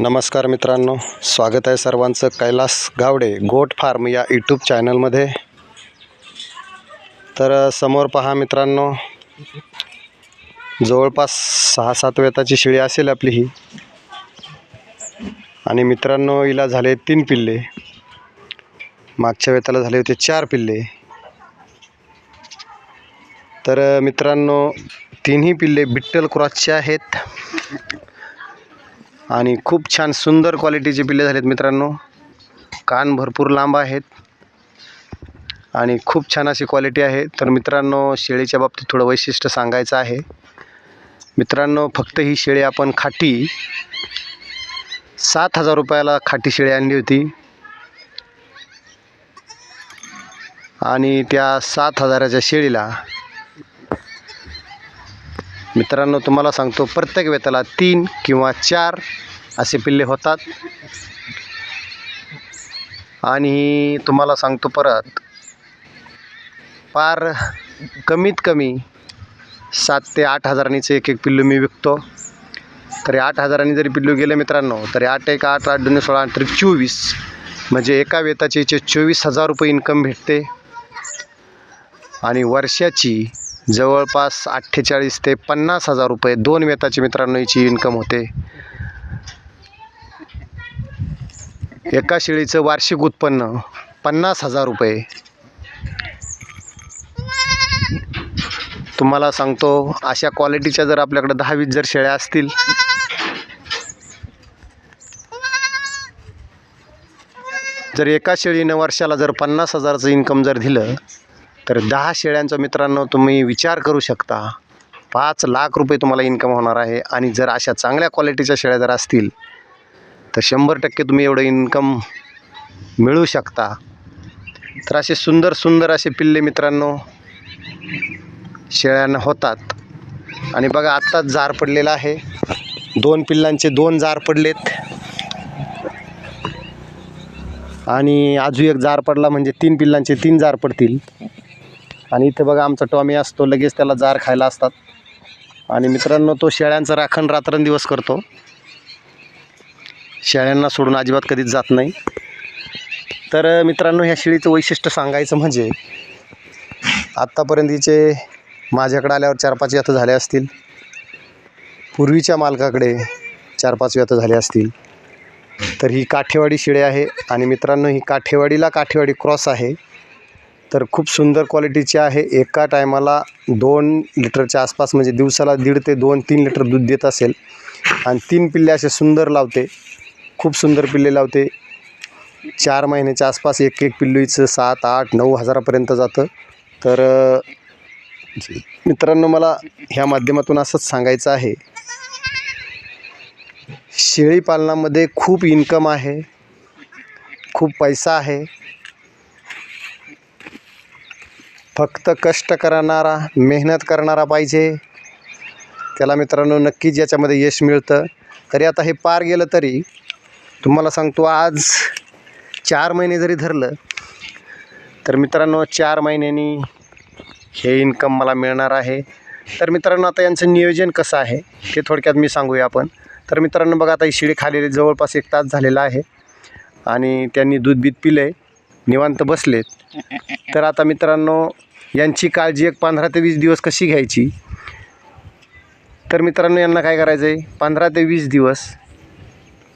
नमस्कार मित्रांनो स्वागत आहे सर्वांचं. कैलास गावडे गोट फार्म या यूट्यूब चॅनलमध्ये. तर समोर पहा मित्रांनो जवळपास सहा सात वेताची शिळी असेल आपली ही. आणि मित्रांनो हिला झाले तीन पिल्ले. मागच्या वेताला झाले होते चार पिल्ले. तर मित्रांनो तिन्ही पिल्ले बिट्टल क्रॉसचे आहेत. आणि खूप छान सुंदर क्वालिटीचे पिल्ले झालेत मित्रांनो. कान भरपूर लांब आहेत. आणि खूप छान अशी क्वालिटी आहे. तर मित्रांनो शेळीच्या बाबतीत थोडं वैशिष्ट्य सांगायचं आहे. मित्रांनो फक्त ही शेळी आपण खाटी सात हजार रुपयाला खाटी शेळी आणली होती. आणि त्या सात हजाराच्या शेळीला मित्रांनो तुम्हाला सांगतो प्रत्येक वेताला तीन किंवा चार असे पिल्ले होतात. आणि तुम्हाला सांगतो परत पार कमीत कमी सात ते आठ हजारांनीचं एक एक पिल्लू मी विकतो. तरी आठ हजारांनी जरी पिल्लू गेले मित्रांनो तरी आठ एक आठ आठ दोन सोळा तरी चोवीस म्हणजे एका वेताचे चोवीस हजार रुपये इन्कम भेटते. आणि वर्षाची जवळपास अठ्ठेचाळीस ते पन्नास हजार रुपये दोन वेताची मित्रांनो याची इन्कम होते. एका शेळीचं वार्षिक उत्पन्न पन्नास हजार रुपये. तुम्हाला सांगतो अशा क्वालिटीच्या जर आपल्याकडे दहावीस जर शेळ्या असतील जर एका शेळीनं वर्षाला जर पन्नास हजाराचं इन्कम जर दिलं तर दहा शेळ्यांचा मित्रांनो तुम्ही विचार करू शकता. पाच लाख रुपये तुम्हाला इन्कम होणार आहे आणि जर अशा चांगल्या क्वालिटीच्या शेळ्या जर असतील तर शंभर टक्के तुम्ही एवढं इन्कम मिळू शकता. तर असे सुंदर सुंदर असे पिल्ले मित्रांनो शेळ्यांना होतात. आणि बघा आत्ताच जार पडलेला आहे. दोन पिल्लांचे दोन जार पडलेत. आणि अजून एक जार पडला म्हणजे तीन पिल्लांचे तीन जार पडतील. आणि इथं बघा आमचा टॉमी असतो लगेच त्याला जार खायला असतात. आणि मित्रांनो तो शेळ्यांचं राखण रात्रंदिवस करतो. शेळ्यांना सोडून अजिबात कधीच जात नाही. तर मित्रांनो ह्या शेळीचं वैशिष्ट्य सांगायचं म्हणजे आत्तापर्यंत हिचे माझ्याकडे आल्यावर चार पाच व्यथ झाले असतील. पूर्वीच्या मालकाकडे चार पाच व्यथ झाले असतील. तर ही काठेवाडी शिळे आहे आणि मित्रांनो ही काठेवाडीला काठेवाडी क्रॉस आहे. तर खूप सुंदर क्वालिटीची आहे. एका टायमाला दोन लिटरच्या आसपास म्हणजे दिवसाला दीड ते दोन तीन लिटर दूध देत असेल. आणि तीन पिल्ले असे सुंदर लावते. खूप सुंदर पिल्ले लावते. चार महिन्याच्या आसपास एक एक पिल्लूचं सात आठ नऊ हजारापर्यंत जातं. तर मित्रांनो मला ह्या माध्यमातून असंच सांगायचं आहे. शेळी पालनामध्ये खूप इन्कम आहे. खूप पैसा आहे. फक्त कष्ट करणारा मेहनत करणारा पाहिजे. त्याला मित्रांनो नक्कीच याच्यामध्ये यश मिळतं. तरी आता हे पार गेलं तरी तुम्हाला सांगतो आज चार महिने जरी धरलं तर मित्रांनो चार महिन्यांनी हे इन्कम मला मिळणार आहे. तर मित्रांनो आता यांचं नियोजन कसं आहे ते थोडक्यात मी सांगूया आपण. तर मित्रांनो बघा आता ही शिडी खालेली जवळपास एक तास झालेला आहे. आणि त्यांनी दूध बीत पिलं आहे निवांत बसलेत. तर आता मित्रांनो यांची काळजी एक पंधरा ते वीस दिवस कशी घ्यायची? तर मित्रांनो यांना काय करायचं आहे पंधरा ते वीस दिवस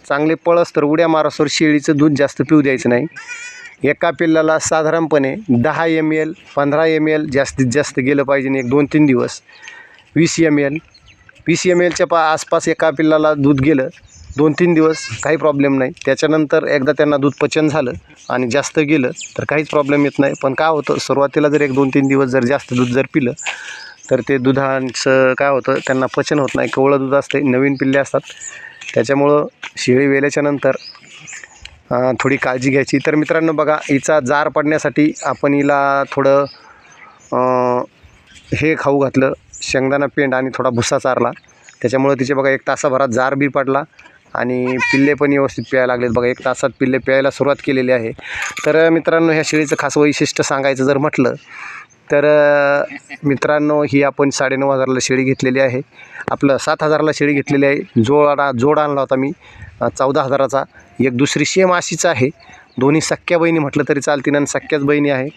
चांगले पळस तर उड्या मारासवर शेळीचं दूध जास्त पिऊ द्यायचं नाही. एका पिल्लाला साधारणपणे दहा एम एल पंधरा एम एल जास्तीत जास्त गेलं पाहिजे एक दोन तीन दिवस वीस एम एल वीस एम एलच्या पा आसपास एका पिल्लाला दूध गेलं दोन तीन दिवस काही प्रॉब्लेम नाही. त्याच्यानंतर एकदा त्यांना दूध पचन झालं आणि जास्त गेलं तर काहीच प्रॉब्लेम येत नाही. पण काय होतं सुरुवातीला जर एक दोन तीन दिवस जर जास्त दूध जर पिलं तर ते दुधांचं काय होतं त्यांना पचन होत नाही. कवळं दूध असते नवीन पिल्ले असतात. त्याच्यामुळं शेळी वेल्याच्यानंतर थोडी काळजी घ्यायची. तर मित्रांनो बघा हिचा जार पडण्यासाठी आपण हिला थोडं हे खाऊ घातलं. शेंगदाणा पेंड आणि थोडा भुसा चारला. त्याच्यामुळं तिचे बघा एक तासाभरात जार बी पडला. आणि पिल्ले पण व्यवस्थित प्यायला लागलेत. बघा एक तासात पिल्ले प्यायला सुरुवात केलेली आहे. तर मित्रांनो ह्या शेळीचं खास वैशिष्ट्य सांगायचं जर म्हटलं तर मित्रांनो ही आपण साडेनऊ हजाराला शेळी घेतलेली आहे. आपलं सात हजाराला शेळी घेतलेली आहे. जोड जोड आणला होता मी चौदा हजाराचा. एक दुसरी सेम अशीच आहे. दोन्ही सख्या बहिणी म्हटलं तरी चालतील आणि सख्याच बहिणी आहे.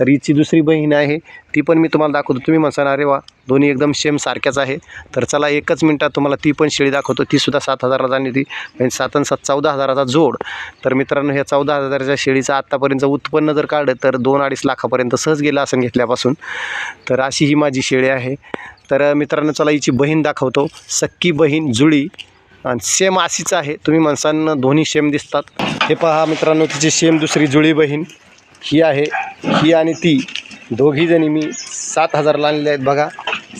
तर हिची दुसरी बहीण आहे ती पण मी तुम्हाला दाखवतो. तुम्ही म्हणसान अरे वा दोन्ही एकदम सेम सारख्याच आहे. तर चला एकच मिनटात तुम्हाला ती पण शेळी दाखवतो. तीसुद्धा सात हजाराला आणि ती म्हणजे सात आणि सात चौदा हजाराचा जोड. तर मित्रांनो ह्या चौदा हजाराच्या शेळीचं आत्तापर्यंत उत्पन्न जर काढलं तर दोन अडीच लाखापर्यंत सहज गेलं असं घेतल्यापासून. तर अशी ही माझी शेळी आहे. तर मित्रांनो चला हिची बहीण दाखवतो. सक्की बहीण जुळी. आणि सेम अशीच आहे. तुम्ही माणसांना दोन्ही सेम दिसतात. हे पहा मित्रांनो तिची सेम दुसरी जुळी बहीण. ही आहे ही आणि ती. दोघीजणी मी सात हजारला आणलेले आहेत बघा.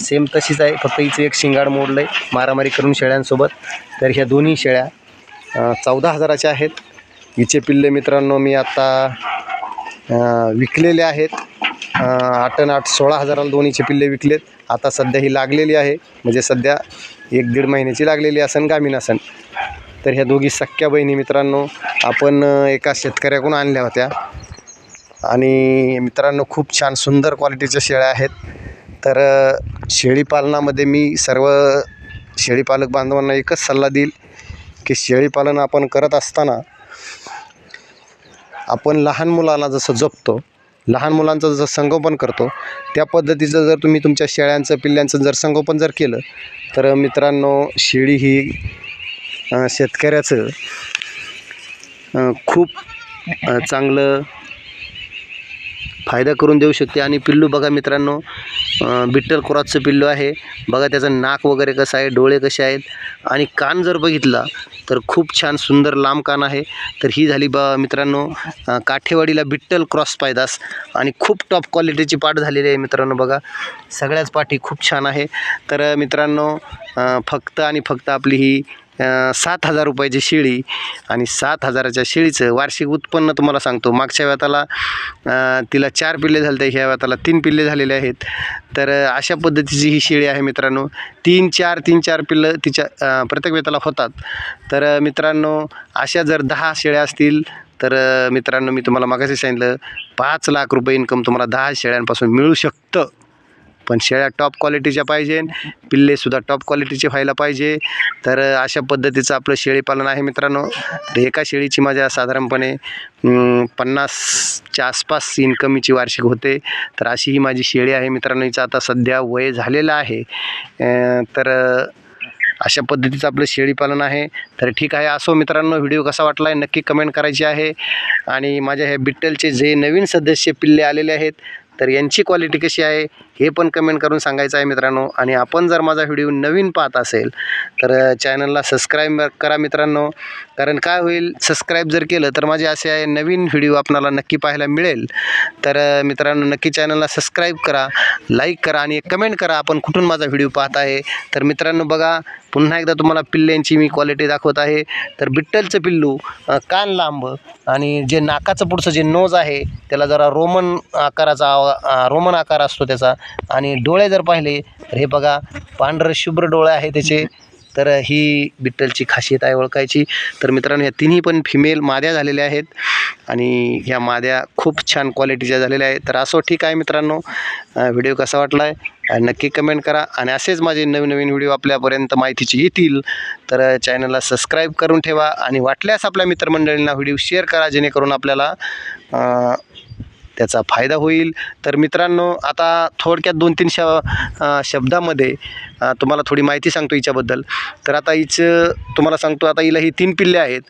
सेम तशीच आहे फक्त हिचं एक शिंगाड मोडलं आहे मारामारी करून शेळ्यांसोबत. तर ह्या दोन्ही शेळ्या चौदा हजाराच्या आहेत. हिचे पिल्ले मित्रांनो मी आता विकलेले आहेत. आठ आणि आठ सोळा हजाराला दोन्हीचे पिल्ले विकलेत. आता सध्या ही लागलेली आहे. म्हणजे सध्या एक दीड महिन्याची लागलेली असन गामीन असन. तर ह्या दोघी सख्या बहिणी मित्रांनो आपण एका शेतकऱ्याकडून आणल्या होत्या. आणि मित्रांनो खूप छान सुंदर क्वालिटीच्या शेळ्या आहेत. तर शेळीपालनामध्ये मी सर्व शेळीपालक बांधवांना एकच सल्ला देईल की शेळीपालन आपण करत असताना आपण लहान मुलांना जसं जपतो लहान मुलांचं जसं संगोपन करतो त्या पद्धतीचं जर तुम्ही तुमच्या शेळ्यांचं पिल्ल्यांचं जर संगोपन जर केलं तर मित्रांनो शेळी ही शेतकऱ्याचं खूप चांगलं फायदा करून देऊ शकते. आणि पिल्लू बघा मित्रांनो बिट्टल क्रॉसचं पिल्लू आहे. बघा त्याचं नाक वगैरे कसं आहे डोळे कसे आहेत. आणि कान जर बघितला तर खूप छान सुंदर लांब कान आहे. तर ही झाली ब मित्रांनो काठेवाडीला बिट्टल क्रॉस पायदास आणि खूप टॉप क्वालिटीची पाठ झालेली आहे मित्रांनो बघा. सगळ्याच पाठी खूप छान आहे. तर मित्रांनो फक्त आणि फक्त आपली ही सात हजार रुपयाची शेळी आणि सात हजाराच्या शेळीचं वार्षिक उत्पन्न तुम्हाला सांगतो. मागच्या वेताला तिला चार पिल्ले झाले ह्या वेताला तीन पिल्ले झालेले आहेत. तर अशा पद्धतीची ही शेळी आहे मित्रांनो. तीन चार तीन चार पिल्लं तिच्या प्रत्येक वेताला होतात. तर मित्रांनो अशा जर दहा शेळ्या असतील तर मित्रांनो मी तुम्हाला मागाशी सांगितलं पाच लाख रुपये इन्कम तुम्हाला दहा शेळ्यांपासून मिळू शकतं. पण शेळ्या टॉप क्वालिटीच्या पाहिजे पिल्लेसुद्धा टॉप क्वालिटीचे व्हायला पाहिजे. तर अशा पद्धतीचं आपलं शेळीपालन आहे मित्रांनो. तर एका शेळीची माझ्या साधारणपणे पन्नासच्या आसपास इन्कमीची वार्षिक होते. तर अशी ही माझी शेळी आहे मित्रांनो. हिचं आता सध्या वय झालेलं आहे. तर अशा पद्धतीचं आपलं शेळीपालन आहे. तर ठीक आहे असो मित्रांनो व्हिडिओ कसा वाटला आहे नक्की कमेंट करायची आहे. आणि माझ्या ह्या बिट्टलचे जे नवीन सदस्य पिल्ले आलेले आहेत तर यांची क्वालिटी कशी आहे? हे पण कमेंट करून सांगायचं आहे मित्रांनो. आणि आपण जर माझा व्हिडिओ नवीन पाहत असेल तर चॅनलला सबस्क्राईब करा मित्रांनो. कारण काय होईल सबस्क्राईब जर केलं तर माझे असे आहे नवीन व्हिडिओ आपणाला नक्की पाहायला मिळेल. तर मित्रांनो नक्की चॅनलला सबस्क्राईब करा लाईक करा आणि कमेंट करा आपण कुठून माझा व्हिडिओ पाहत आहे. तर मित्रांनो बघा पुन्हा एकदा तुम्हाला पिल्ल्यांची मी क्वालिटी दाखवत आहे. तर बिट्टलचं पिल्लू कान लांब आणि जे नाकाचं पुढचं जे नोज आहे त्याला जरा रोमन आकाराचा रोमन आकार असतो त्याचा. आणि डोळे जर पाहिले तर हे बघा पांढरं शुभ्र डोळे आहे त्याचे. तर ही बिट्टलची खासियत आहे ओळखायची. तर मित्रांनो ह्या तिन्ही पण फिमेल माद्या झालेल्या आहेत. आणि ह्या माद्या खूप छान क्वालिटीच्या झालेल्या आहेत. तर असो ठीक आहे मित्रांनो. व्हिडिओ कसा वाटला आहे नक्की कमेंट करा. आणि असेच माझे नवीन नवीन व्हिडिओ आपल्यापर्यंत माहितीचे येतील तर चॅनलला सबस्क्राईब करून ठेवा. आणि वाटल्यास आपल्या मित्रमंडळींना व्हिडिओ शेअर करा जेणेकरून आपल्याला त्याचा फायदा होईल. तर मित्रांनो आता थोडक्यात दोन तीन श शब्दामध्ये तुम्हाला थोडी माहिती सांगतो हिच्याबद्दल. तर आता हिचं तुम्हाला सांगतो आता हिला ही तीन पिल्ले आहेत.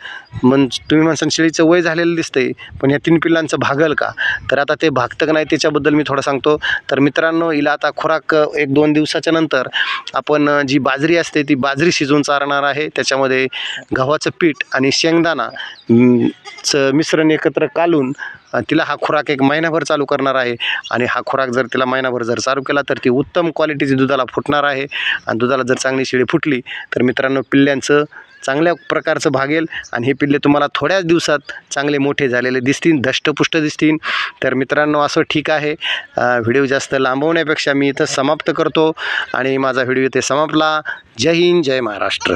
मन तुम्ही म्हणसान शेळीचं वय झालेलं दिसतंय पण या तीन पिल्लांचं भागल का? तर आता ते भागतं का नाही त्याच्याबद्दल मी थोडं सांगतो. तर मित्रांनो हिला आता खुराक एक दोन दिवसाच्या नंतर आपण जी बाजरी असते ती बाजरी शिजवून चारणार आहे. त्याच्यामध्ये गव्हाचं पीठ आणि शेंगदाणा चं मिश्रण एकत्र कालून तिला हा खुराक एक महिनाभर चालू करणार आहे. आणि हा खुराक जर तिला महिनाभर जर चालू केला तर ती उत्तम क्वालिटीची दुधाला फुटणार आहे. आणि दुधाला जर चांगली शेळी फुटली तर मित्रांनो पिल्ल्यांचं चांगल्या प्रकारचं भागेल. आणि हे पिल्ले तुम्हाला थोड्याच दिवसात चांगले मोठे झालेले दिसतील दष्टपुष्ट दिसतील. तर मित्रांनो असं ठीक आहे. व्हिडिओ जास्त लांबवण्यापेक्षा मी इथं समाप्त करतो. आणि माझा व्हिडिओ इथे समापला जय हिंद जय महाराष्ट्र.